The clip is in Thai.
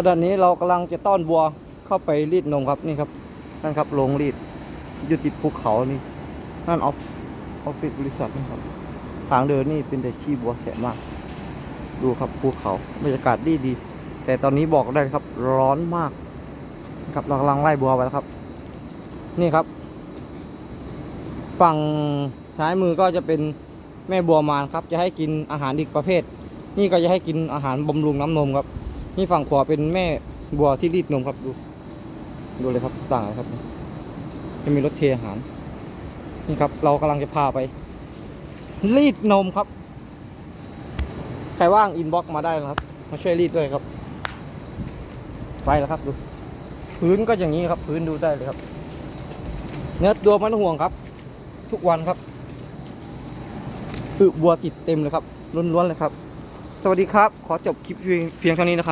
ขณะนี้เรากำลังจะต้อนบัวเข้าไปรีดนมครับนี่ครับนั่นครับโรงรีดอยู่ติดภูเขานี่นั่นออฟออฟฟิศบริษัทนะครับทางเดินนี่เป็นแต่ขี้บัวแสบมาก ดูครับภูเขาบรรยากาศดีดี แต่ตอนนี้บอกได้ครับร้อนมาก ครับเรากำลังไล่บัวไปแล้วครับ นี่ครับ ฝั่งซ้ายมือก็จะเป็นแม่บัวมารครับ จะให้กินอาหารอีกประเภท นี่ก็จะให้กินอาหารบำรุงน้ำนมครับ นี่ฝั่งขวาเป็นแม่บัวที่รีดนมครับดูดูเลยครับต่างครับ จะมีรถเทอาหาร นี่ครับ เรากำลังจะพาไป รีดนมครับ ใครว่างอินบ็อกมาได้นะครับ มาช่วยรีดด้วยครับ ไปแล้วครับดู พื้นก็อย่างนี้ครับ พื้นดูได้เลยครับ เนื้อตัวไมันห่วงครับ ทุกวันครับคือบัวติดเต็มเลยครับล้วนๆเลยครับ สวัสดีครับ ขอจบคลิปเพียงเท่านี้นะครับ